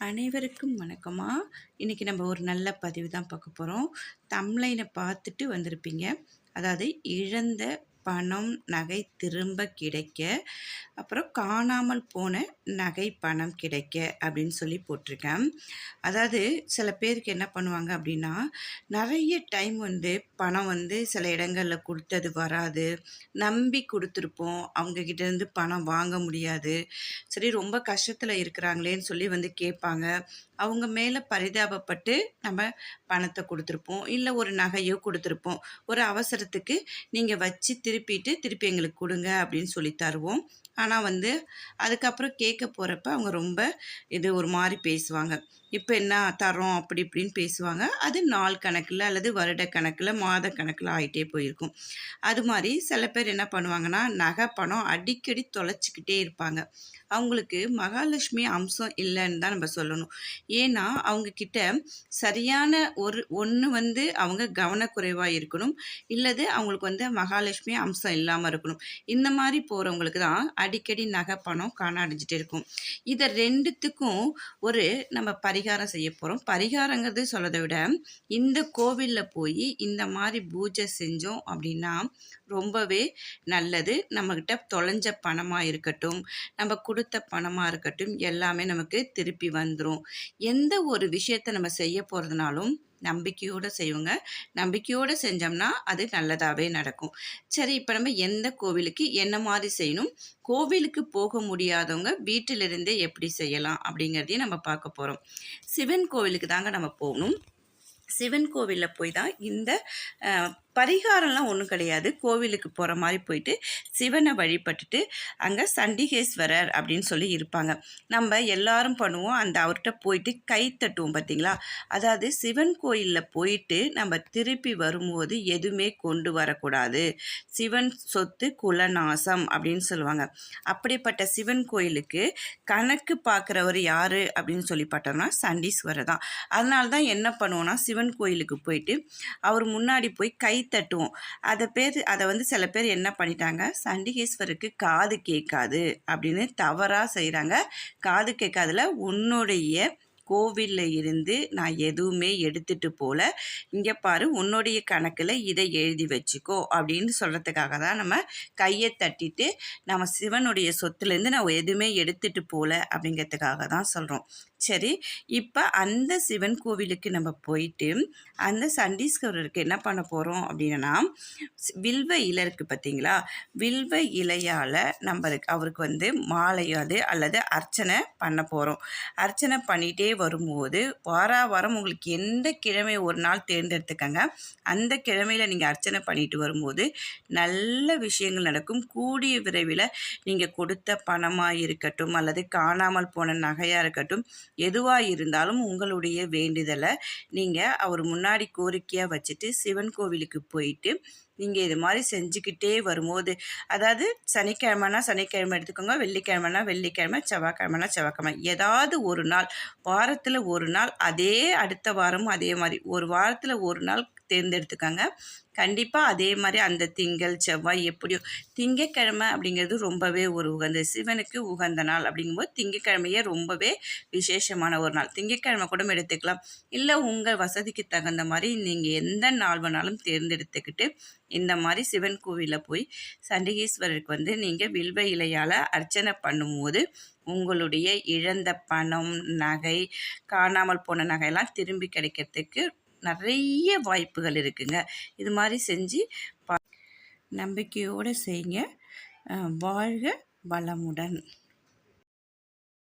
அனைவருக்கும் வணக்கமா. இன்றைக்கி நம்ம ஒரு நல்ல பதிவு தான் பார்க்க போகிறோம் தம்ளைனை பார்த்துட்டு வந்திருப்பீங்க. அதாவது இழந்த பணம் நகை திரும்ப கிடைக்க அப்புறம் காணாமல் போன நகை பணம் கிடைக்க அப்படின்னு சொல்லி போட்டிருக்கேன். அதாவது சில பேருக்கு என்ன பண்ணுவாங்க அப்படின்னா நிறைய டைம் வந்து பணம் வந்து சில இடங்களில் கொடுத்தது வராது. நம்பி கொடுத்துருப்போம். அவங்கக்கிட்டேருந்து பணம் வாங்க முடியாது. சரி ரொம்ப கஷ்டத்தில் இருக்கிறாங்களேன்னு சொல்லி வந்து கேட்பாங்க. அவங்க மேலே பரிதாபப்பட்டு நம்ம பணத்தை கொடுத்துருப்போம். இல்லை ஒரு நகையோ கொடுத்துருப்போம். ஒரு அவசரத்துக்கு நீங்கள் வச்சு திருப்பிட்டு திருப்பி எங்களுக்கு கொடுங்க அப்படின்னு சொல்லி தருவோம். ஆனால் வந்து அதுக்கப்புறம் கேட்க போகிறப்ப அவங்க ரொம்ப இது ஒரு மாதிரி பேசுவாங்க. இப்போ என்ன தரோம் அப்படி இப்படின்னு பேசுவாங்க. அது நாள் கணக்கில் அல்லது வருட கணக்கில் மாத கணக்கில் ஆகிட்டே போயிருக்கும். அது மாதிரி சில பேர் என்ன பண்ணுவாங்கன்னா நகை பணம் அடிக்கடி தொலைச்சிக்கிட்டே இருப்பாங்க. அவங்களுக்கு மகாலட்சுமி அம்சம் இல்லைன்னு தான் நம்ம சொல்லணும். ஏன்னா அவங்கக்கிட்ட சரியான ஒரு ஒன்று வந்து அவங்க கவனக்குறைவாக இருக்கணும். இல்லது அவங்களுக்கு வந்து மகாலட்சுமி அம்சம் இல்லாமல் இருக்கணும். இந்த மாதிரி போகிறவங்களுக்கு தான் அடிக்கடி நகை பணம் காண இருக்கும். இதை ரெண்டுத்துக்கும் ஒரு நம்ம பரி பரிகாரம் செய்ய போகிறோம் பரிகாரங்கிறது சொல்லதை விட இந்த கோவிலில் போய் இந்த மாதிரி பூஜை செஞ்சோம் அப்படின்னா ரொம்பவே நல்லது. நம்மக்கிட்ட தொலைஞ்ச பணமாக இருக்கட்டும் நம்ம கொடுத்த பணமாக இருக்கட்டும் எல்லாமே நமக்கு திருப்பி வந்துடும் எந்த ஒரு விஷயத்தை நம்ம செய்ய போகிறதுனாலும் நம்பிக்கையோடு செய்வோங்க. நம்பிக்கையோடு செஞ்சோம்னா அது நல்லதாகவே நடக்கும். சரி இப்போ நம்ம எந்த கோவிலுக்கு என்ன மாதிரி செய்யணும்? கோவிலுக்கு போக முடியாதவங்க வீட்டிலிருந்தே எப்படி செய்யலாம் அப்படிங்கிறதையும் நம்ம பார்க்க போகிறோம் சிவன் கோவிலுக்கு தாங்க நம்ம போகணும். சிவன் கோவிலில் போய் தான் இந்த பரிகாரம்லாம் ஒன்றும் கிடையாது. கோவிலுக்கு போகிற மாதிரி போயிட்டு சிவனை வழிபட்டுட்டு அங்கே சண்டிகேஸ்வரர் அப்படின்னு சொல்லி இருப்பாங்க. நம்ம எல்லாரும் பண்ணுவோம். அந்த அவர்கிட்ட போயிட்டு கை தட்டுவோம் பார்த்தீங்களா? அதாவது சிவன் கோயிலில் போயிட்டு நம்ம திருப்பி வரும்போது எதுவுமே கொண்டு வரக்கூடாது. சிவன் சொத்து குலநாசம் அப்படின்னு சொல்லுவாங்க. அப்படிப்பட்ட சிவன் கோயிலுக்கு கணக்கு பார்க்குறவர் யார் அப்படின்னு சொல்லி பார்த்தோம்னா சண்டீஸ்வரர் தான். அதனால தான் என்ன பண்ணுவோன்னா சிவன் கோயிலுக்கு போயிட்டு அவர் முன்னாடி போய் கை தட்டுவோம். அதை பேர் அதை வந்து சில பேர் என்ன பண்ணிட்டாங்க? சண்டிகேஸ்வருக்கு காது கேட்காது அப்படின்னு தவறாக செய்கிறாங்க காது கேட்காதுல உன்னுடைய கோவிலில் இருந்து நான் எதுவுமே எடுத்துகிட்டு போல. இங்கே பாரு உன்னுடைய கணக்கில் இதை எழுதி வச்சுக்கோ அப்படின்னு சொல்கிறதுக்காக தான் நம்ம கையை தட்டிட்டு நம்ம சிவனுடைய சொத்துலேருந்து நான் எதுவுமே எடுத்துகிட்டு போகல அப்படிங்கிறதுக்காக தான் சொல்கிறோம் சரி இப்போ அந்த சிவன் கோவிலுக்கு நம்ம போயிட்டு அந்த சண்டீஸ்வரருக்கு என்ன பண்ண போகிறோம் அப்படின்னா வில்வ இலை இருக்குது பார்த்தீங்களா வில்வ இலையால் நம்ம அவருக்கு வந்து மாலையாது அல்லது அர்ச்சனை பண்ண போகிறோம் அர்ச்சனை பண்ணிகிட்டே வரும்போது வார வாரம் உங்களுக்கு எந்த கிழமை ஒரு நாள் தேர்ந்தெடுத்துக்கங்க. அந்த கிழமையில் நீங்கள் அர்ச்சனை பண்ணிட்டு வரும்போது நல்ல விஷயங்கள் நடக்கும். கூடிய விரைவில் நீங்கள் கொடுத்த பணமாக இருக்கட்டும் அல்லது காணாமல் போன நகையாக இருக்கட்டும் எதுவாக இருந்தாலும் உங்களுடைய வேண்டுதலை நீங்கள் அவர் முன்னாடி கோரிக்கையாக வச்சுட்டு சிவன் கோவிலுக்கு போயிட்டு நீங்கள் இது மாதிரி செஞ்சுக்கிட்டே வரும்போது அதாவது சனிக்கிழமைனா சனிக்கிழமை எடுத்துக்கோங்க வெள்ளிக்கிழமைனா வெள்ளிக்கிழமை செவ்வாய்க்கிழமைனா செவ்வாய்க்கிழமை ஏதாவது ஒரு நாள் வாரத்தில் ஒரு நாள் அதே அடுத்த வாரமும் அதே மாதிரி ஒரு வாரத்தில் ஒரு நாள் தேர்ந்தெடுத்துக்கோங்க. கண்டிப்பாக அதே மாதிரி அந்த திங்கள் செவ்வாய் எப்படியோ திங்கக்கிழமை அப்படிங்கிறது ரொம்பவே ஒரு உகந்த சிவனுக்கு உகந்த நாள் அப்படிங்கும்போது திங்கக்கிழமையே ரொம்பவே விசேஷமான ஒரு நாள். திங்கக்கிழமை கூட எடுத்துக்கலாம். இல்லை உங்கள் வசதிக்கு தகுந்த மாதிரி நீங்கள் எந்த நாள் வேணாலும் தேர்ந்தெடுத்துக்கிட்டு இந்த மாதிரி சிவன் கோவிலில் போய் சண்டிகேஸ்வரருக்கு வந்து நீங்கள் வில்வ இலையால் அர்ச்சனை பண்ணும்போது உங்களுடைய இழந்த பணம் நகை காணாமல் போன நகையெல்லாம் திரும்பி கிடைக்கிறதுக்கு நிறைய வாய்ப்புகள் இருக்குங்க. இது மாதிரி செஞ்சு பா நம்பிக்கையோடு செய்யுங்க வாழ்க வளமுடன்.